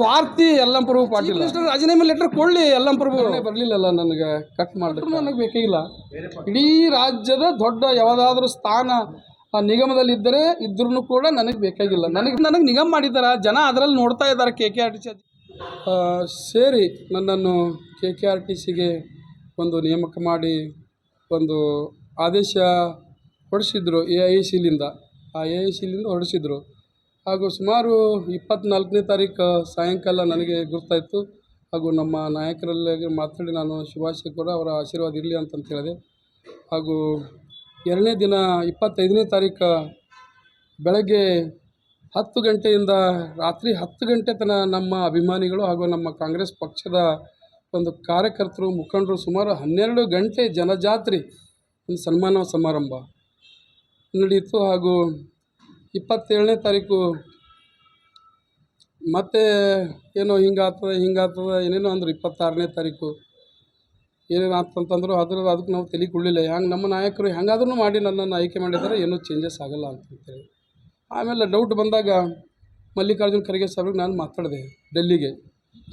ಸ್ವಾರ್ಥಿ Yallamprabhu Patil. Minister ರಾಜೀನಾಮೆ letter ಕೊಡ್ಲಿ ಯಲ್ಲಂಪ್ರಭು ಬರಲಿಲ್ಲಲ್ಲ ನನಗೆ ಕಟ್ ಮಾಡಿದ್ರು ನನಗೆ ಬೇಕಾಗಿಲ್ಲ ಇಡೀ ರಾಜ್ಯದ ದೊಡ್ಡ ಯಾವುದಾದ್ರೂ ಸ್ಥಾನ ಆ ನಿಗಮದಲ್ಲಿದ್ದರೆ ಇದ್ರೂ ಕೂಡ ನನಗೆ ಬೇಕಾಗಿಲ್ಲ. ನನಗೆ ನನಗೆ ನಿಗಮ ಮಾಡಿದ್ದಾರೆ? ಜನ ಅದರಲ್ಲಿ ನೋಡ್ತಾ ಇದ್ದಾರೆ K K R T C ಸೇರಿ ನನ್ನನ್ನು ಕೆ ಕೆ ಆರ್ ಟಿ ಸಿಗೆ ಒಂದು ನೇಮಕ ಮಾಡಿ ಒಂದು ಆದೇಶ ಹೊರಡಿಸಿದ್ರು ಎ ಐ ಸಿಲಿಂದ ಆ ಎ ಐ ಸಿಲಿಂದ ಹೊರಡಿಸಿದ್ರು. ಹಾಗೂ ಸುಮಾರು ಇಪ್ಪತ್ತ್ನಾಲ್ಕನೇ ತಾರೀಕು ಸಾಯಂಕಾಲ ನನಗೆ ಗುರ್ತಾಯಿತು. ಹಾಗೂ ನಮ್ಮ ನಾಯಕರಲ್ಲಿ ಮಾತಾಡಿ ನಾನು ಶುಭಾಶಯ ಕೂಡ ಅವರ ಆಶೀರ್ವಾದ ಇರಲಿ ಅಂತಂತ ಹೇಳಿದೆ. ಹಾಗೂ ಎರಡನೇ ದಿನ ಇಪ್ಪತ್ತೈದನೇ ತಾರೀಕು ಬೆಳಗ್ಗೆ ಹತ್ತು ಗಂಟೆಯಿಂದ ರಾತ್ರಿ ಹತ್ತು ಗಂಟೆ ತನಕ ನಮ್ಮ ಅಭಿಮಾನಿಗಳು ಹಾಗೂ ನಮ್ಮ ಕಾಂಗ್ರೆಸ್ ಪಕ್ಷದ ಒಂದು ಕಾರ್ಯಕರ್ತರು, ಮುಖಂಡರು ಸುಮಾರು ಹನ್ನೆರಡು ಗಂಟೆ ಜನಜಾತ್ರೆ ಒಂದು ಸನ್ಮಾನ ಸಮಾರಂಭ ನಡೆಯಿತು. ಹಾಗೂ ಇಪ್ಪತ್ತೇಳನೇ ತಾರೀಕು. ಮತ್ತೆ ಏನೋ ಹಿಂಗಾಗ್ತದೆ ಹಿಂಗಾಗ್ತದೆ, ಏನೇನೋ ಅಂದ್ರೆ ಇಪ್ಪತ್ತಾರನೇ ತಾರೀಕು. ಏನೇನು ಆಗ್ತಂತಂದ್ರು ಅದ್ರ ಅದಕ್ಕೆ ನಾವು ತಲೆ ಕೊಡಲಿಲ್ಲ ಹೆಂಗೆ ನಮ್ಮ ನಾಯಕರು ಹೆಂಗಾದ್ರೂ ಮಾಡಿ ನನ್ನನ್ನು ಆಯ್ಕೆ ಮಾಡಿದ್ದಾರೆ, ಏನೂ ಚೇಂಜಸ್ ಆಗಲ್ಲ ಅಂತಂತೇಳಿ. ಆಮೇಲೆ ಡೌಟ್ ಬಂದಾಗ ಮಲ್ಲಿಕಾರ್ಜುನ ಖರ್ಗೆ ಸಾಹೇಬ್ರಿಗೆ ನಾನು ಮಾತಾಡಿದೆ ಡೆಲ್ಲಿಗೆ.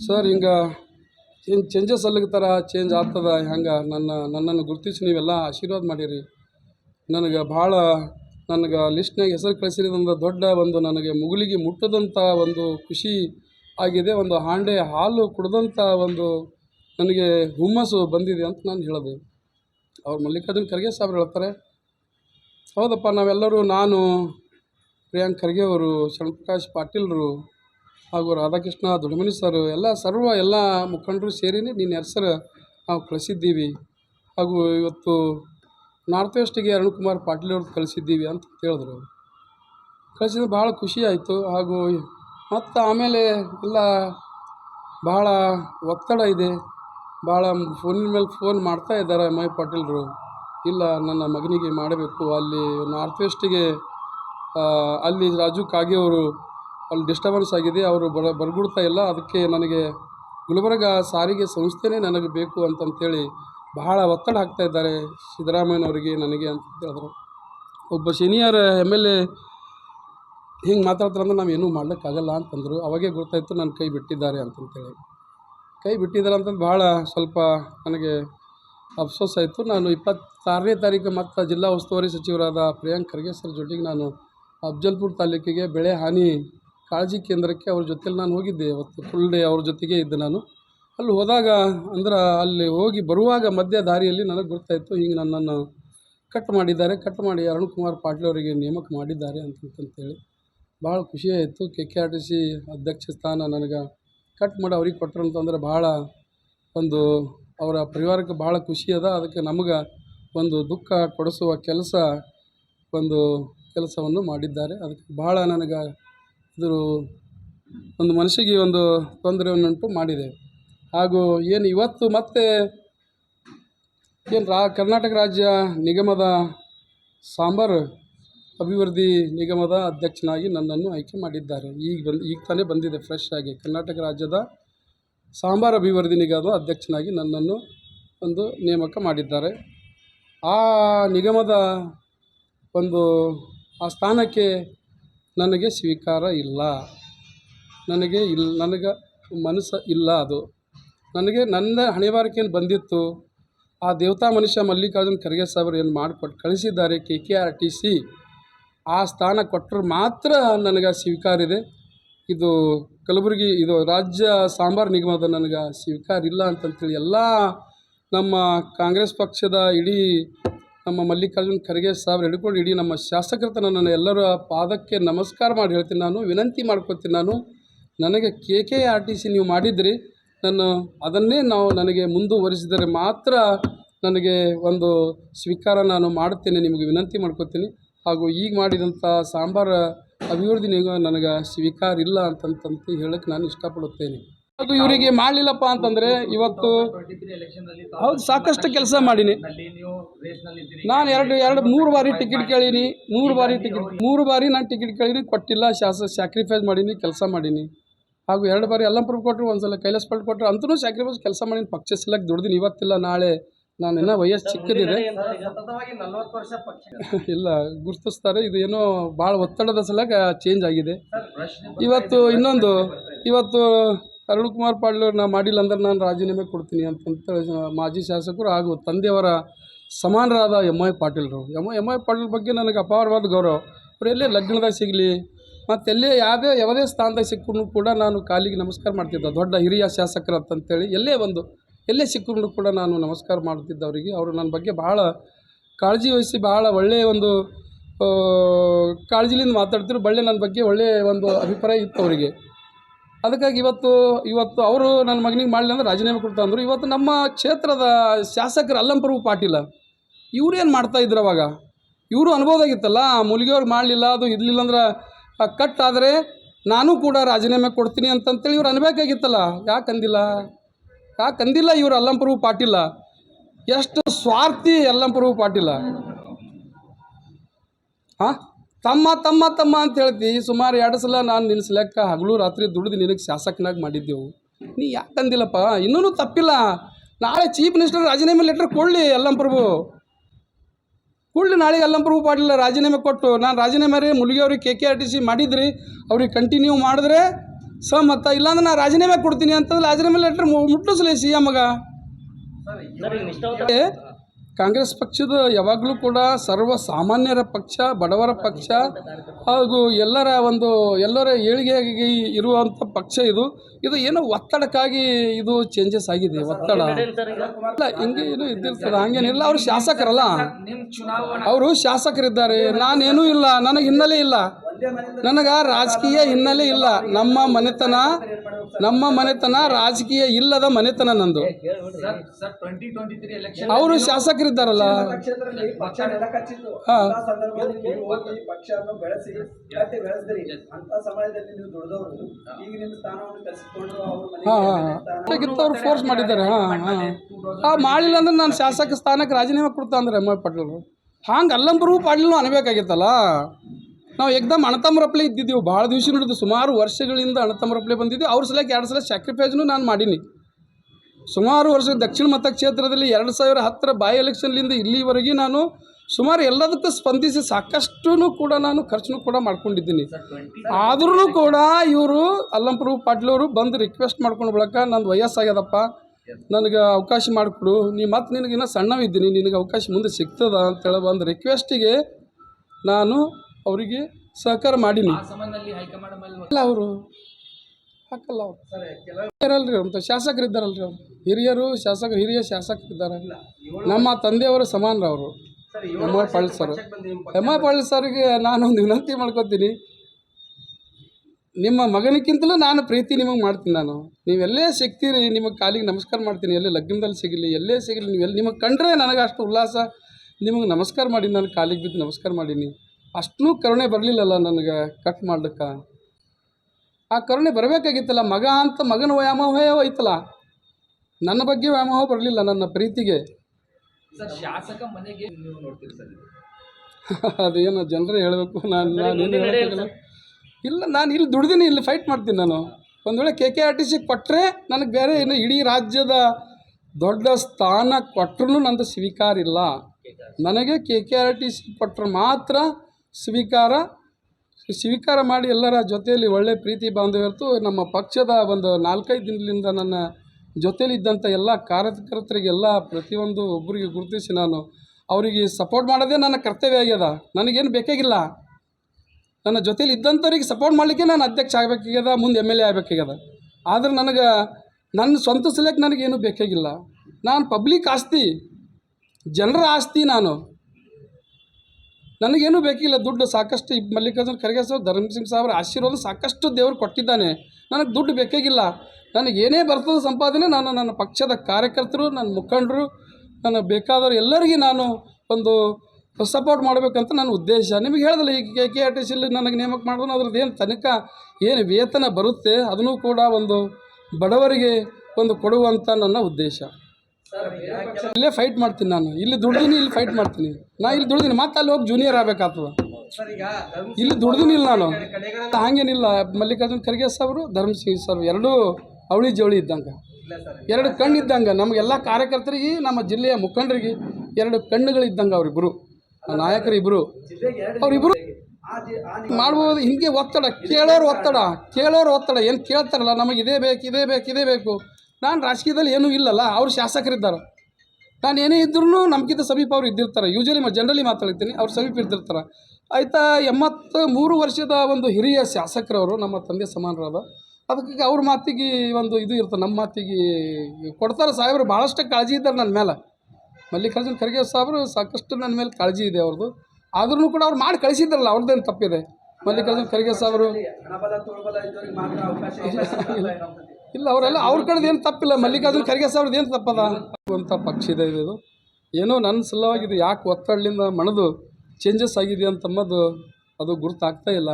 ಸರ್, ಹಿಂಗೆ ಏನು ಚೇಂಜಸ್ ಅಲ್ಲಿಗ್ತಾರ ಚೇಂಜ್ ಆಗ್ತದ ಹೆಂಗೆ ನನ್ನ, ನನ್ನನ್ನು ಗುರುತಿಸಿ ನೀವೆಲ್ಲ ಆಶೀರ್ವಾದ ಮಾಡಿರಿ. ನನಗೆ ಭಾಳ ನನಗೆ ಲಿಸ್ಟ್ನಾಗ ಹೆಸರು ಕಳಿಸಿರೋದಂಥ ದೊಡ್ಡ ಒಂದು ನನಗೆ ಮುಗುಲಿಗೆ ಮುಟ್ಟದಂಥ ಒಂದು ಖುಷಿ ಆಗಿದೆ, ಒಂದು ಹಾಂಡೆ ಹಾಲು ಕುಡ್ದಂಥ ಒಂದು ನನಗೆ ಹುಮ್ಮಸ್ಸು ಬಂದಿದೆ ಅಂತ ನಾನು ಹೇಳೋದು ಅವ್ರು ಮಲ್ಲಿಕಾರ್ಜುನ್ ಖರ್ಗೆ ಸಾಬ್ರು ಹೇಳ್ತಾರೆ, ಹೌದಪ್ಪ, ನಾವೆಲ್ಲರೂ ನಾನು, ಪ್ರಿಯಾಂಕ್ ಖರ್ಗೆ ಅವರು, ಶರಣಪ್ರಕಾಶ್ ಪಾಟೀಲ್ರು ಹಾಗೂ ರಾಧಾಕೃಷ್ಣ ದೊಡ್ಡಮನಿ ಸರ್, ಎಲ್ಲ ಸರ್ವ ಎಲ್ಲ ಮುಖಂಡರು ಸೇರಿನೇ ನಿನ್ನ ಹೆಸರು ನಾವು ಕಳಿಸಿದ್ದೀವಿ. ಹಾಗೂ ಇವತ್ತು ನಾರ್ತ್ ವೆಸ್ಟ್ಗೆ ಅರುಣ್ ಕುಮಾರ್ ಪಾಟೀಲ್ ಅವ್ರದ್ದು ಕಳಿಸಿದ್ದೀವಿ ಅಂತ ಹೇಳಿದ್ರು ಕಳಿಸಿದ ಭಾಳ ಖುಷಿ ಆಯಿತು ಹಾಗೂ ಮತ್ತು ಆಮೇಲೆ ಎಲ್ಲ ಭಾಳ ಒತ್ತಡ ಇದೆ. ಭಾಳ ಫೋನಿನ ಮೇಲೆ ಫೋನ್ ಮಾಡ್ತಾ ಇದ್ದಾರೆ ಐ ಪಾಟೀಲ್ರು ಇಲ್ಲ, ನನ್ನ ಮಗನಿಗೆ ಮಾಡಬೇಕು. ಅಲ್ಲಿ ನಾರ್ತ್ ವೆಸ್ಟಿಗೆ ಅಲ್ಲಿ ರಾಜು ಕಾಗೆ ಅವರು ಅಲ್ಲಿ ಡಿಸ್ಟರ್ಬೆನ್ಸ್ ಆಗಿದೆ. ಅವರು ಬರ, ಬರ್ಗುಡ್ತಾ ಇಲ್ಲ. ಅದಕ್ಕೆ ನನಗೆ ಗುಲ್ಬರ್ಗ ಸಾರಿಗೆ ಸಂಸ್ಥೆನೇ ನನಗೆ ಬೇಕು ಅಂತಂತೇಳಿ ಬಹಳ ಒತ್ತಡ ಹಾಕ್ತಾ ಇದ್ದಾರೆ ಸಿದ್ದರಾಮಯ್ಯನವರಿಗೆ ನನಗೆ ಅಂತ ಹೇಳಿದ್ರು. ಒಬ್ಬ ಸೀನಿಯರ್ ಎಂ ಎಲ್ ಎ ಹಿಂಗೆ ಮಾತಾಡ್ತಾರೆ ಅಂದ್ರೆ ನಾವು ಏನೂ ಮಾಡ್ಲಿಕ್ಕಾಗಲ್ಲ ಅಂತಂದರು. ಅವಾಗೇ ಗೊತ್ತಾಯಿತು ನನ್ನ ಕೈ ಬಿಟ್ಟಿದ್ದಾರೆ ಅಂತಂತೇಳಿ. ಕೈ ಬಿಟ್ಟಿದ್ದಾರೆ ಅಂತಂದು ಭಾಳ ಸ್ವಲ್ಪ ನನಗೆ ಅಫ್ಸೋಸ್ ಆಯಿತು. ನಾನು ಇಪ್ಪತ್ತಾರನೇ ತಾರೀಕು ಮತ್ತು ಜಿಲ್ಲಾ ಉಸ್ತುವಾರಿ ಸಚಿವರಾದ ಪ್ರಿಯಾಂಕ್ ಖರ್ಗೆ ಸರ್ ಜೊತೆಗೆ ನಾನು ಅಫ್ಜಲ್ಪುರ್ ತಾಲೂಕಿಗೆ ಬೆಳೆ ಹಾನಿ ಕಾಳಜಿ ಕೇಂದ್ರಕ್ಕೆ ಅವ್ರ ಜೊತೆಲಿ ನಾನು ಹೋಗಿದ್ದೆ. ಅವತ್ತು ಫುಲ್ ಡೇ ಅವ್ರ ಜೊತೆಗೆ ಇದ್ದೆ ನಾನು. ಅಲ್ಲಿ ಹೋದಾಗ ಅಂದ್ರೆ ಅಲ್ಲಿ ಹೋಗಿ ಬರುವಾಗ ಮಧ್ಯ ದಾರಿಯಲ್ಲಿ ನನಗೆ ಗೊತ್ತಾಯಿತು ಹಿಂಗೆ ನನ್ನನ್ನು ಕಟ್ ಮಾಡಿದ್ದಾರೆ. ಕಟ್ ಮಾಡಿ ಅರುಣ್ ಕುಮಾರ್ ಪಾಟೀಲ್ ಅವರಿಗೆ ನೇಮಕ ಮಾಡಿದ್ದಾರೆ ಅಂತಂತೇಳಿ ಭಾಳ ಖುಷಿಯಾಯಿತು K K R T C ಅಧ್ಯಕ್ಷ ಸ್ಥಾನ ನನಗೆ ಕಟ್ ಮಾಡಿ ಅವ್ರಿಗೆ ಕೊಟ್ಟರು ಅಂತಂದ್ರೆ ಭಾಳ ಒಂದು ಅವರ ಪರಿವಾರಕ್ಕೆ ಭಾಳ ಖುಷಿ ಅದ. ಅದಕ್ಕೆ ನಮಗೆ ಒಂದು ದುಃಖ ಕೊಡಿಸುವ ಕೆಲಸ ಒಂದು ಕೆಲಸವನ್ನು ಮಾಡಿದ್ದಾರೆ. ಅದಕ್ಕೆ ಭಾಳ ನನಗೆ ಇದು ಒಂದು ಮನಸ್ಸಿಗೆ ಒಂದು ತೊಂದರೆಯನ್ನುಂಟು ಮಾಡಿದೆ. ಹಾಗೂ ಏನು ಇವತ್ತು ಮತ್ತೆ ಏನು ರಾ, ಕರ್ನಾಟಕ ರಾಜ್ಯ ನಿಗಮದ ಸಾಂಬಾರು ಅಭಿವೃದ್ಧಿ ನಿಗಮದ ಅಧ್ಯಕ್ಷನಾಗಿ ನನ್ನನ್ನು ಆಯ್ಕೆ ಮಾಡಿದ್ದಾರೆ. ಈಗ ಬಂದು, ಈಗ ತಾನೇ ಬಂದಿದೆ ಫ್ರೆಶ್ ಆಗಿ. ಕರ್ನಾಟಕ ರಾಜ್ಯದ ಸಾಂಬಾರ್ ಅಭಿವೃದ್ಧಿ ನಿಗಮದ ಅಧ್ಯಕ್ಷನಾಗಿ ನನ್ನನ್ನು ಒಂದು ನೇಮಕ ಮಾಡಿದ್ದಾರೆ. ಆ ನಿಗಮದ ಒಂದು, ಆ ಸ್ಥಾನಕ್ಕೆ ನನಗೆ ಸ್ವೀಕಾರ ಇಲ್ಲ. ನನಗೆ ಇಲ್ಲ ನನಗೆ ಮನಸ್ಸು ಇಲ್ಲ ಅದು. ನನಗೆ ನನ್ನ ಹಣೆಬಾರಕೇನು ಬಂದಿತ್ತು? ಆ ದೇವತಾ ಮನುಷ್ಯ ಮಲ್ಲಿಕಾರ್ಜುನ್ ಖರ್ಗೆ ಸಾಹೇಬರು ಏನು ಮಾಡಿಕೊಟ್ಟು ಕಳಿಸಿದ್ದಾರೆ K K R T C. ಆ ಸ್ಥಾನ ಕೊಟ್ಟರು ಮಾತ್ರ ನನಗೆ ಸ್ವೀಕಾರ ಇದೆ. ಇದು ಕಲಬುರಗಿ, ಇದು ರಾಜ್ಯ ಸಾಂಬಾರು ನಿಗಮದ ನನಗೆ ಸ್ವೀಕಾರ ಇಲ್ಲ ಅಂತಂತೇಳಿ ಎಲ್ಲ ನಮ್ಮ ಕಾಂಗ್ರೆಸ್ ಪಕ್ಷದ ಇಡೀ ನಮ್ಮ ಮಲ್ಲಿಕಾರ್ಜುನ್ ಖರ್ಗೆ ಸಾಹೇಬ್ರು ಹಿಡ್ಕೊಂಡು ಇಡೀ ನಮ್ಮ ಶಾಸಕರ ನನ್ನ ಎಲ್ಲರ ಪಾದಕ್ಕೆ ನಮಸ್ಕಾರ ಮಾಡಿ ಹೇಳ್ತೀನಿ ನಾನು, ವಿನಂತಿ ಮಾಡ್ಕೊತೀನಿ ನಾನು. ನನಗೆ K K R T C ನೀವು ಮಾಡಿದ್ರಿ. ನಾನು ಅದನ್ನೇ ನಾವು ನನಗೆ ಮುಂದುವರಿಸಿದರೆ ಮಾತ್ರ ನನಗೆ ಒಂದು ಸ್ವೀಕಾರ ನಾನು ಮಾಡುತ್ತೇನೆ, ನಿಮಗೆ ವಿನಂತಿ ಮಾಡ್ಕೊತೀನಿ. ಹಾಗೂ ಈಗ ಮಾಡಿದಂಥ ಸಾಂಬಾರ ಅಭಿವೃದ್ಧಿ ನಿಗಮ ನನಗೆ ಸ್ವೀಕಾರ ಇಲ್ಲ ಅಂತಂತಂತ ಹೇಳಕ್ಕೆ ನಾನು ಇಷ್ಟಪಡುತ್ತೇನೆ. ಅದು ಇವರಿಗೆ ಮಾಡಲಿಲ್ಲಪ್ಪ ಅಂತಂದರೆ ಇವತ್ತು ಹೌದು, ಸಾಕಷ್ಟು ಕೆಲಸ ಮಾಡೀನಿ. ನಾನು ಎರಡು ಎರಡು, ಮೂರು ಬಾರಿ ಟಿಕೆಟ್ ಕೇಳೀನಿ, ಮೂರು ಬಾರಿ ಟಿಕೆಟ್ ಮೂರು ಬಾರಿ ನಾನು ಟಿಕೆಟ್ ಕೇಳೀನಿ, ಕೊಟ್ಟಿಲ್ಲ, ಶಾಸ ಸ್ಯಾಕ್ರಿಫೈಸ್ ಮಾಡೀನಿ, ಕೆಲಸ ಮಾಡೀನಿ. ಹಾಗೂ ಎರಡು ಬಾರಿ ಅಲ್ಲಂಪುರ ಕೊಟ್ಟರು ಒಂದು ಸಲ ಕೈಲಾಸ ಪಟ್ಟು ಕೊಟ್ಟರು ಅಂತೂ ಸ್ಯಾಕ್ರಿಫೈಸ್ ಕೆಲಸ ಮಾಡಿ ಪಕ್ಷ ಸಲಕ್ ದುಡ್ದಿನಿ ಇವತ್ತಿಲ್ಲ ನಾಳೆ ನಾನು ಇನ್ನೂ ವಯಸ್ಸು ಚಿಕ್ಕದಿದೆ. ಇಲ್ಲ ಗುರುತಿಸ್ತಾರೆ ಇದು ಏನೋ ಭಾಳ ಒತ್ತಡದ ಸಲಕ ಚೇಂಜ್ ಆಗಿದೆ. ಇವತ್ತು ಇನ್ನೊಂದು ಇವತ್ತು ಅರುಣ್ ಕುಮಾರ್ ಪಾಟೀಲ್ ನಾ ಮಾಡಿಲ್ಲ ಅಂದ್ರೆ ನಾನು ರಾಜೀನಾಮೆ ಕೊಡ್ತೀನಿ ಅಂತಂತೇಳಿ ಮಾಜಿ ಶಾಸಕರು ಹಾಗೂ ತಂದೆಯವರ ಸಮಾನರಾದ ಎಂ ಐ ಪಾಟೀಲ್ರು. ಎಂ ಎಂ ಐ ಪಾಟೀಲ್ ಬಗ್ಗೆ ನನಗೆ ಅಪಾರವಾದ ಗೌರವ. ಅವ್ರು ಎಲ್ಲೇ ಲಗ್ನದಾಗ ಸಿಗಲಿ ಮತ್ತು ಎಲ್ಲೇ ಯಾವುದೇ ಯಾವುದೇ ಸ್ಥಾನದಾಗ ಸಿಕ್ಕರೂ ಕೂಡ ನಾನು ಕಾಲಿಗೆ ನಮಸ್ಕಾರ ಮಾಡ್ತಿದ್ದೆ. ದೊಡ್ಡ ಹಿರಿಯ ಶಾಸಕರು ಅಂತಂತೇಳಿ ಎಲ್ಲೇ ಒಂದು ಎಲ್ಲೇ ಸಿಕ್ಕರೂ ಕೂಡ ನಾನು ನಮಸ್ಕಾರ ಮಾಡ್ತಿದ್ದೆ ಅವರಿಗೆ ಅವರು ನನ್ನ ಬಗ್ಗೆ ಭಾಳ ಕಾಳಜಿ ವಹಿಸಿ ಭಾಳ ಒಳ್ಳೆಯ ಒಂದು ಆ, ಕಾಳಜಿಲಿಂದ ಮಾತಾಡ್ತಿದ್ರು. ಬಳ್ಳೆ ನನ್ನ ಬಗ್ಗೆ ಒಳ್ಳೆಯ ಒಂದು ಅಭಿಪ್ರಾಯ ಇತ್ತು ಅವರಿಗೆ. ಅದಕ್ಕಾಗಿ ಇವತ್ತು ಇವತ್ತು ಅವರು ನನ್ನ ಮಗನಿಗೆ ಮಾಡಲಿ ಅಂದ್ರೆ ರಾಜೀನಾಮೆ ಕೊಡ್ತಾ ಅಂದರು. ಇವತ್ತು ನಮ್ಮ ಕ್ಷೇತ್ರದ ಶಾಸಕರು ಅಲ್ಲಂಪ್ರಭು ಪಾಟೀಲ ಇವರೇನು ಮಾಡ್ತಾ ಇದ್ರು ಅವಾಗ? ಇವರು ಅನ್ಬೋದಾಗಿತ್ತಲ್ಲ ಮುಲಿಗೆಯವ್ರಿಗೆ ಮಾಡಲಿಲ್ಲ ಅದು ಇರಲಿಲ್ಲ ಅಂದ್ರೆ ಕಟ್ ಆದರೆ ನಾನು ಕೂಡ ರಾಜೀನಾಮೆ ಕೊಡ್ತೀನಿ ಅಂತಂತೇಳಿ ಇವ್ರು ಅನ್ಬೇಕಾಗಿತ್ತಲ್ಲ ಯಾಕೆ ಅಂದಿಲ್ಲ? ಯಾಕೆ ಅಂದಿಲ್ಲ ಇವರು ಅಲ್ಲಂಪ್ರಭು ಪಾಟೀಲ? ಎಷ್ಟು ಸ್ವಾರ್ಥಿ ಅಲ್ಲಂಪ್ರಭು ಪಾಟೀಲ? ಹಾಂ ತಮ್ಮ ತಮ್ಮ ತಮ್ಮ ಅಂತ ಹೇಳ್ತಿ. ಸುಮಾರು ಎರಡು ಸಲ ನಾನು ನಿಲ್ಲಿಸ್ಲೆಕ್ಕ ಹಗಲು ರಾತ್ರಿ ದುಡಿದು ನಿನಗೆ ಶಾಸಕನಾಗಿ ಮಾಡಿದ್ದೆವು. ನೀ ಯಾಕಂದಿಲ್ಲಪ್ಪ ಇನ್ನೂ ತಪ್ಪಿಲ್ಲ. ನಾಳೆ ಚೀಫ್ ಮಿನಿಸ್ಟರ್ ರಾಜೀನಾಮೆ ಲೆಟ್ರ್ ಕೊಡಲಿ ಪ್ರಭು ಕೊಡಲಿ ನಾಳೆಗೆ ಪ್ರೂಫ್ ಪಾಟೀಲ್ ರಾಜೀನಾಮೆ ಕೊಟ್ಟು ನಾನು ರಾಜೀನಾಮೆ ರೀ ಮುಲ್ಗಿ ಅವ್ರಿಗೆ K K R T C ಮಾಡಿದ್ರಿ ಅವ್ರಿಗೆ ಕಂಟಿನ್ಯೂ ಮಾಡಿದ್ರೆ ಸ ಮತ್ತು ಇಲ್ಲಾಂದ್ರೆ ನಾನು ರಾಜೀನಾಮೆ ಕೊಡ್ತೀನಿ ಅಂತಂದ್ರೆ ರಾಜೀನಾಮೆ ಲೆಟರ್ ಮುಟ್ಟಿಸ್ಲಿ ಸಿ ಎಮ್ಗೆ ಕಾಂಗ್ರೆಸ್ ಪಕ್ಷದ ಯಾವಾಗಲೂ ಕೂಡ ಸರ್ವ ಸಾಮಾನ್ಯರ ಪಕ್ಷ ಬಡವರ ಪಕ್ಷ ಹಾಗೂ ಎಲ್ಲರ ಒಂದು ಎಲ್ಲರ ಏಳಿಗೆಯಾಗಿ ಇರುವಂಥ ಪಕ್ಷ ಇದು. ಇದು ಏನೋ ಒತ್ತಡಕ್ಕಾಗಿ ಇದು ಚೇಂಜಸ್ ಆಗಿದೆ ಒತ್ತಡ. ಇಲ್ಲ ಹಿಂಗೆ ಏನು ಇದ್ದಿರ್ತದೆ ಹಂಗೇನಿಲ್ಲ ಅವರು ಶಾಸಕರಲ್ಲ. ಅವರು ಶಾಸಕರಿದ್ದಾರೆ. ನಾನೇನೂ ಇಲ್ಲ ನನಗೆ ಹಿನ್ನೆಲೆ ಇಲ್ಲ. ನನಗೆ ರಾಜಕೀಯ ಹಿನ್ನೆಲೆ ಇಲ್ಲ. ನಮ್ಮ ಮನೆತನ ನಮ್ಮ ಮನೆತನ ರಾಜಕೀಯ ಇಲ್ಲದ ಮನೆತನ ನಂದು. ಅವರು ಶಾಸಕರಿದ್ದಾರಲ್ಲ? ಅವ್ರ ಫೋರ್ಸ್ ಮಾಡಿದ್ದಾರೆ. ಹಾಂ ಮಾಡಿಲ್ಲ ಅಂದ್ರೆ ನಾನು ಶಾಸಕ ಸ್ಥಾನಕ್ಕೆ ರಾಜೀನಾಮೆ ಕೊಡ್ತಾ ಅಂದ್ರೆ ಐ ಪಟೇಲ್. ಹಂಗೆ ಅಲ್ಲಂಬರು ಪಾಟೀಲ್ನು ಅನ್ಬೇಕಾಗಿತ್ತಲ್ಲ? ನಾವು ಏಕ್ದಮ್ ಅಣತಂಬ್ರಪ್ಲೆ ಇದ್ದಿದ್ದೀವಿ. ಭಾಳ ದಿವಸ ಹಿಡಿದು ಸುಮಾರು ವರ್ಷಗಳಿಂದ ಅಣತಮ್ಮರಪ್ಲೆ ಬಂದಿದ್ದೀವಿ ಅವ್ರ ಸಲಕ್ಕೆ ಎರಡು ಸಲ ಸ್ಯಾಕ್ರಿಫೈಸ್ನು ನಾನು ಮಾಡೀನಿ. ಸುಮಾರು ವರ್ಷ ದಕ್ಷಿಣ ಮತಕ್ಷೇತ್ರದಲ್ಲಿ ಎರಡು ಸಾವಿರ ಹತ್ತರ ಬಾಯ್ ಎಲೆಕ್ಷನ್ಲಿಂದ ಇಲ್ಲಿವರೆಗೆ ನಾನು ಸುಮಾರು ಎಲ್ಲದಕ್ಕೂ ಸ್ಪಂದಿಸಿ ಸಾಕಷ್ಟು ಕೂಡ ನಾನು ಖರ್ಚು ಕೂಡ ಮಾಡ್ಕೊಂಡಿದ್ದೀನಿ. ಆದ್ರೂ ಕೂಡ ಇವರು ಅಲ್ಲಂಪುರು ಪಾಟ್ಲವರು ಬಂದು ರಿಕ್ವೆಸ್ಟ್ ಮಾಡ್ಕೊಂಡು ಬಳಕ ನಂದು ವಯಸ್ಸಾಗ್ಯದಪ್ಪ. ನನಗೆ ಅವಕಾಶ ಮಾಡಿಕೊಡು. ನೀ ಮತ್ತೆ ನಿನಗೆ ಇನ್ನೂ ಸಣ್ಣವಿದ್ದೀನಿ. ನಿನಗೆ ಅವಕಾಶ ಮುಂದೆ ಸಿಗ್ತದ ಅಂತೇಳಿ ಒಂದು ರಿಕ್ವೆಸ್ಟಿಗೆ ನಾನು ಅವರಿಗೆ ಸಹಕಾರ ಮಾಡೀನಿ. ಇಲ್ಲ ಅವರು. ಹಾಕಲ್ಲ ಅವರು. ರೀ ಅಂತ ಶಾಸಕರು ಇದ್ದಾರಲ್ರಿ ಅವರು. ಹಿರಿಯರು ಶಾಸಕರು ಹಿರಿಯ ಶಾಸಕರು ಇದ್ದಾರೆ. ನಮ್ಮ ತಂದೆಯವರು ಸಮಾನರು ಅವರು. M I Pal sir. M I Pal ಸರ್ಗೆ ನಾನು ಒಂದು ವಿನಂತಿ ಮಾಡ್ಕೊತೀನಿ. ನಿಮ್ಮ ಮಗನಿಗಿಂತಲೂ ನಾನು ಪ್ರೀತಿ ನಿಮಗೆ ಮಾಡ್ತೀನಿ ನಾನು. ನೀವೆಲ್ಲೇ ಸಿಗ್ತೀರಿ ನಿಮಗೆ ಕಾಲಿಗೆ ನಮಸ್ಕಾರ ಮಾಡ್ತೀನಿ ಎಲ್ಲೇ ಲಗ್ನದಲ್ಲಿ ಸಿಗಲಿ ಎಲ್ಲೇ ಸಿಗಲಿ ನೀವು ಎಲ್ಲಿ ನಿಮಗೆ ಕಂಡ್ರೆ ನನಗೆ ಅಷ್ಟು ಉಲ್ಲಾಸ. ನಿಮಗೆ ನಮಸ್ಕಾರ ಮಾಡೀನಿ ನಾನು ಕಾಲಿಗೆ ಬಿದ್ದು ನಮಸ್ಕಾರ ಮಾಡೀನಿ. ಅಷ್ಟೂ ಕರುಣೆ ಬರಲಿಲ್ಲಲ್ಲ ನನಗೆ ಕಟ್ ಮಾಡ್ಲಿಕ್ಕೆ? ಆ ಕರುಣೆ ಬರಬೇಕಾಗಿತ್ತಲ್ಲ ಮಗ ಅಂತ ಮಗನ ವ್ಯಾಮೋಹ ಐತಲ್ಲ ನನ್ನ ಬಗ್ಗೆ ವ್ಯಾಮೋಹ ಬರಲಿಲ್ಲ ನನ್ನ ಪ್ರೀತಿಗೆ. ಶಾಸಕ ಮನೆಗೆ. ಅದೇನು ಜನರೇ ಹೇಳಬೇಕು ನಾನು ಹೇಳೋಕ್ಕಾಗಲ್ಲ. ಇಲ್ಲ ನಾನು ಇಲ್ಲಿ ದುಡ್ದೀನಿ ಇಲ್ಲಿ ಫೈಟ್ ಮಾಡ್ತೀನಿ ನಾನು. ಒಂದು ವೇಳೆ K K R T C ಕೊಟ್ಟರೆ ನನಗೆ ಬೇರೆ ಇನ್ನು ಇಡೀ ರಾಜ್ಯದ ದೊಡ್ಡ ಸ್ಥಾನ ಕೊಟ್ಟರು ನಂದು ಸ್ವೀಕಾರ ಇಲ್ಲ ನನಗೆ K K R T C ಕೊಟ್ಟರೆ ಮಾತ್ರ ಸ್ವೀಕಾರ ಸ್ವೀಕಾರ ಮಾಡಿ ಎಲ್ಲರ ಜೊತೆಯಲ್ಲಿ ಒಳ್ಳೆ ಪ್ರೀತಿ ಬಾಂಧವ್ಯರ್ತು ನಮ್ಮ ಪಕ್ಷದ ಒಂದು ನಾಲ್ಕೈದು ದಿನದಿಂದ ನನ್ನ ಜೊತೆಯಲ್ಲಿದ್ದಂಥ ಎಲ್ಲ ಕಾರ್ಯಕರ್ತರಿಗೆಲ್ಲ ಪ್ರತಿಯೊಂದು ಒಬ್ಬರಿಗೆ ಗುರುತಿಸಿ ನಾನು ಅವರಿಗೆ ಸಪೋರ್ಟ್ ಮಾಡೋದೇ ನನ್ನ ಕರ್ತವ್ಯ ಆಗ್ಯದ. ನನಗೇನು ಬೇಕಾಗಿಲ್ಲ. ನನ್ನ ಜೊತೇಲಿ ಇದ್ದಂಥವ್ರಿಗೆ ಸಪೋರ್ಟ್ ಮಾಡಲಿಕ್ಕೆ ನಾನು ಅಧ್ಯಕ್ಷ ಆಗಬೇಕಾಗ್ಯದ, ಮುಂದೆ ಎಂ ಎಲ್ ಎ ಆಗಬೇಕಾಗ್ಯದ. ಆದ್ರೆ ನನಗೆ, ನನ್ನ ಸ್ವಂತ ಸಲಕ್ಕೆ ನನಗೇನು ಬೇಕಾಗಿಲ್ಲ. ನಾನು ಪಬ್ಲಿಕ್ ಆಸ್ತಿ, ಜನರ ಆಸ್ತಿ ನಾನು. ನನಗೇನು ಬೇಕಿಲ್ಲ, ದುಡ್ಡು ಸಾಕಷ್ಟು ಈ ಮಲ್ಲಿಕಾರ್ಜುನ ಖರ್ಗೆ ಸಾಹೇಬ್ ಧರ್ಮಸಿಂಗ್ ಸಾಹೇಬ್ರ ಆಶೀರ್ವಾದ ಸಾಕಷ್ಟು ದೇವರು ಕೊಟ್ಟಿದ್ದಾನೆ. ನನಗೆ ದುಡ್ಡು ಬೇಕಾಗಿಲ್ಲ. ನನಗೆ ಏನೇ ಬರ್ತದೆ ಸಂಪಾದನೆ, ನಾನು ನನ್ನ ಪಕ್ಷದ ಕಾರ್ಯಕರ್ತರು, ನನ್ನ ಮುಖಂಡರು, ನನ್ನ ಬೇಕಾದವರು ಎಲ್ಲರಿಗೆ ನಾನು ಒಂದು ಸಪೋರ್ಟ್ ಮಾಡಬೇಕಂತ ನನ್ನ ಉದ್ದೇಶ. ನಿಮಗೆ ಹೇಳಿದಲ್ಲ ಈಗ ಕೆ ಕೆ, ಆರ್, ಟಿ ಸಿಲಿ ನನಗೆ ನೇಮಕ ಮಾಡಿದ್ರು, ಅದ್ರದ್ದು ಏನು ತನಕ ಏನು ವೇತನ ಬರುತ್ತೆ, ಅದನ್ನು ಕೂಡ ಒಂದು ಬಡವರಿಗೆ ಒಂದು ಕೊಡುವಂಥ ನನ್ನ ಉದ್ದೇಶ. ಇಲ್ಲೇ ಫೈಟ್ ಮಾಡ್ತೀನಿ ನಾನು. ಇಲ್ಲಿ ದುಡ್ದೀನಿ, ಇಲ್ಲಿ ಫೈಟ್ ಮಾಡ್ತೀನಿ. ನಾ ಇಲ್ಲಿ ದುಡ್ದೀನಿ. ಮತ್ತೆ ಅಲ್ಲಿ ಹೋಗಿ ಜೂನಿಯರ್ ಆಗಬೇಕಾಗ್ತದೆ. ಇಲ್ಲಿ ದುಡ್ದಿನಿಲ್ಲ ನಾನು. ಹಂಗೇನಿಲ್ಲ. ಮಲ್ಲಿಕಾರ್ಜುನ್ ಖರ್ಗೆ ಸಾಹೇಬರು ಧರ್ಮಸಿಂಗ್ ಸರ್ ಎರಡೂ ಅವಳಿ ಜವಳಿ ಇದ್ದಂಗೆ. ಎರಡು ಕಣ್ಣು ಇದ್ದಂಗೆ. ನಮಗೆಲ್ಲ ಕಾರ್ಯಕರ್ತರಿಗೆ, ನಮ್ಮ ಜಿಲ್ಲೆಯ ಮುಖಂಡರಿಗೆ ಎರಡು ಕಣ್ಣುಗಳಿದ್ದಂಗೆ ಅವರಿಬ್ಬರು ನಾಯಕರು ಇಬ್ಬರು ಜಿಲ್ಲೆಗೆ ಅವರಿಬ್ಬರು ಮಾಡ್ಬೋದು. ಹಿಂಗೆ ಒತ್ತಡ. ಕೇಳೋರು ಒತ್ತಡ. ಕೇಳೋರು ಒತ್ತಡ. ಏನು ಕೇಳ್ತಾರಲ್ಲ, ನಮಗೆ ಇದೇ ಬೇಕು ಇದೇ ಬೇಕು ಇದೇ ಬೇಕು. ನಾನು ರಾಜಕೀಯದಲ್ಲಿ ಏನೂ ಇಲ್ಲಲ್ಲ, ಅವರು ಶಾಸಕರಿದ್ದಾರೆ. ನಾನು ಏನೇ ಇದ್ರೂ ನಮ್ಗಿಂತ ಸಮೀಪ ಅವ್ರು ಇದ್ದಿರ್ತಾರೆ. ಯೂಶಲಿ ಜನರಲಿ ಮಾತಾಡ್ತೀನಿ, ಅವ್ರು ಸಮೀಪ ಇದ್ದಿರ್ತಾರೆ. ಆಯಿತಾ ಎಂಬತ್ತು ಮೂರು ವರ್ಷದ ಒಂದು ಹಿರಿಯ ಶಾಸಕರವರು ನಮ್ಮ ತಂದೆ ಸಮಾನರಾದ. ಅದಕ್ಕೆ ಅವ್ರ ಮಾತಿಗೆ ಒಂದು ಇದು ಇರ್ತದೆ, ನಮ್ಮ ಮಾತಿಗೆ ಕೊಡ್ತಾರೆ ಸಾಹೇಬರು, ಭಾಳಷ್ಟು ಕಾಳಜಿ ಇದ್ದಾರೆ ನನ್ನ ಮೇಲೆ. ಮಲ್ಲಿಕಾರ್ಜುನ ಖರ್ಗೆ ಸಾಹೇಬರು ಸಾಕಷ್ಟು ನನ್ನ ಮೇಲೆ ಕಾಳಜಿ ಇದೆ ಅವ್ರದ್ದು. ಆದ್ರೂ ಕೂಡ ಅವ್ರು ಮಾಡಿ ಕಳಿಸಿದ್ರಲ್ಲ, ಅವ್ರದ್ದೇನು ತಪ್ಪಿದೆ? ಮಲ್ಲಿಕಾರ್ಜುನ ಖರ್ಗೆ ಸಾಹೇಬರು ಇಲ್ಲ. ಅವರೆಲ್ಲ ಅವ್ರ ಕಡೆದು ಏನು ತಪ್ಪಿಲ್ಲ. ಮಲ್ಲಿಕಾರ್ಜುನ್ ಖರ್ಗೆ ಸಾಹೇಬ್ರದ್ದು ಏನು ತಪ್ಪದ? ಅಂತ ಪಕ್ಷ ಇದೆ ಇದು. ಏನೋ ನನ್ನ ಸಲುವಾಗಿ ಇದು ಯಾಕೆ ಒತ್ತಡಲಿಂದ ಮಣದು ಚೇಂಜಸ್ ಆಗಿದೆ ಅನ್ನೋದು ಅದು ಗುರುತಾಗ್ತಾ ಇಲ್ಲ.